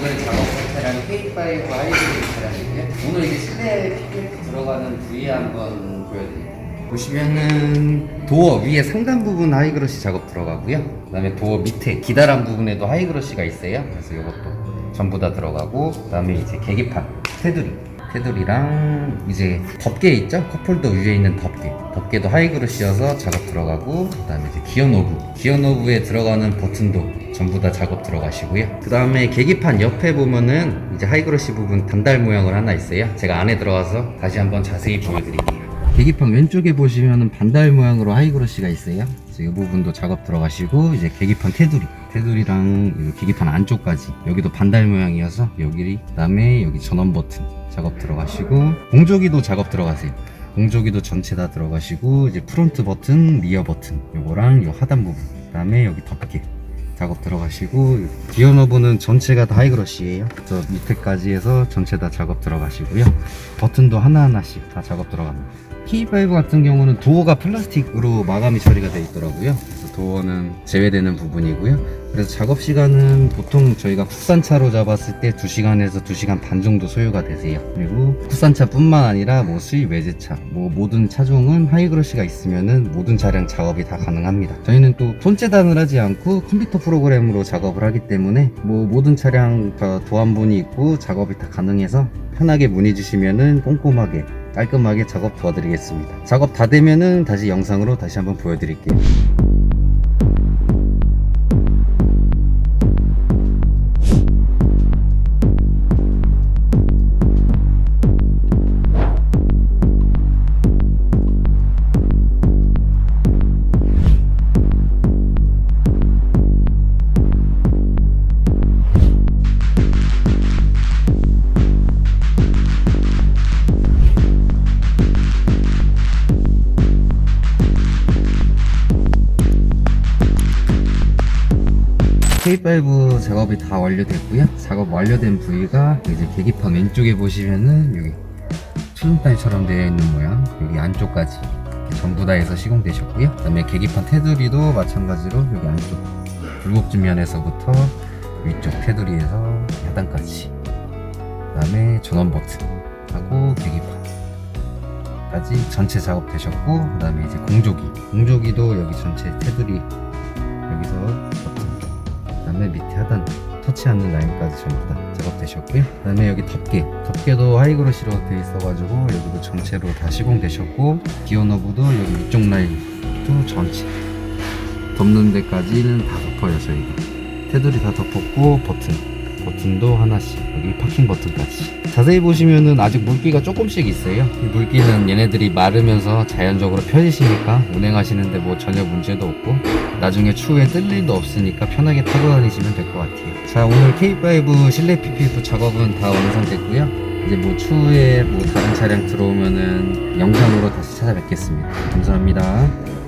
차량 K5 하이브리드 차량이고요. 오늘 이제 실내 PPF 들어가는 부위 한번 보여드릴게요. 보시면은 도어 위에 상단 부분 하이그러시 작업 들어가고요. 그다음에 도어 밑에 기다란 부분에도 하이그러시가 있어요. 그래서 이것도 전부 다 들어가고 그다음에 이제 계기판 테두리 테두리랑 이제 덮개 있죠? 컵홀더 위에 있는 덮개 덮개도 하이그러시여서 작업 들어가고 그 다음에 이제 기어 노브 기어 노브에 들어가는 버튼도 전부 다 작업 들어가시고요. 그 다음에 계기판 옆에 보면은 이제 하이그러시 부분 단달 모양을 하나 있어요. 제가 안에 들어가서 다시 한번 자세히 보여드릴게요. 계기판 왼쪽에 보시면은 반달 모양으로 하이그러시가 있어요. 이 부분도 작업 들어가시고 이제 계기판 테두리, 테두리랑 이 계기판 안쪽까지 여기도 반달 모양이어서 여기 그다음에 여기 전원 버튼 작업 들어가시고 공조기도 작업 들어가세요. 공조기도 전체 다 들어가시고 이제 프론트 버튼, 리어 버튼 요거랑 요 하단 부분 그다음에 여기 덮개 작업 들어가시고 기어 너브는 전체가 다 하이그러시예요. 저 밑에까지 해서 전체 다 작업 들어가시고요. 버튼도 하나하나씩 다 작업 들어갑니다. K5 같은 경우는 도어가 플라스틱으로 마감이 처리가 되어 있더라고요. 그래서 도어는 제외되는 부분이고요 그래서 작업 시간은 보통 저희가 국산차로 잡았을 때 2시간에서 2시간 반 정도 소요가 되세요. 그리고 국산차뿐만 아니라 뭐 수입 외제차 뭐 모든 차종은 하이그러시가 있으면은 모든 차량 작업이 다 가능합니다. 저희는 또 손재단을 하지 않고 컴퓨터 프로그램으로 작업을 하기 때문에 뭐 모든 차량 다 도안본이 있고 작업이 다 가능해서 편하게 문의 주시면은 꼼꼼하게 깔끔하게 작업 도와드리겠습니다. 작업 다 되면은 다시 영상으로 다시 한번 보여드릴게요 K5 작업이 다 완료됐고요. 작업 완료된 부위가 이제 계기판 왼쪽에 보시면은 여기 초승달처럼 되어 있는 모양 여기 안쪽까지 전부 다 해서 시공되셨고요. 그 다음에 계기판 테두리도 마찬가지로 여기 안쪽 굴곡진 면에서부터 위쪽 테두리에서 하단까지 그 다음에 전원 버튼 하고 계기판까지 전체 작업 되셨고 그 다음에 이제 공조기 공조기도 여기 전체 테두리 터치하는 라인까지 전부 다 작업되셨고요. 그 다음에 여기 덮개, 덮개도 하이그로시로 되어 있어가지고 여기도 전체로 다 시공되셨고 기어 너브도 여기 이쪽 라인도 전체 덮는 데까지는 다 덮어요 저희가. 테두리 다 덮었고 버튼, 버튼도 하나씩 여기 파킹 버튼까지. 자세히 보시면은 아직 물기가 조금씩 있어요. 이 물기는 얘네들이 마르면서 자연적으로 펴지시니까 운행하시는데 뭐 전혀 문제도 없고 나중에 추후에 뜰 일도 없으니까 편하게 타고 다니시면 될 것 같아요. 자 오늘 K5 실내 PPF 작업은 다 완성됐고요. 이제 뭐 추후에 뭐 다른 차량 들어오면은 영상으로 다시 찾아뵙겠습니다. 감사합니다.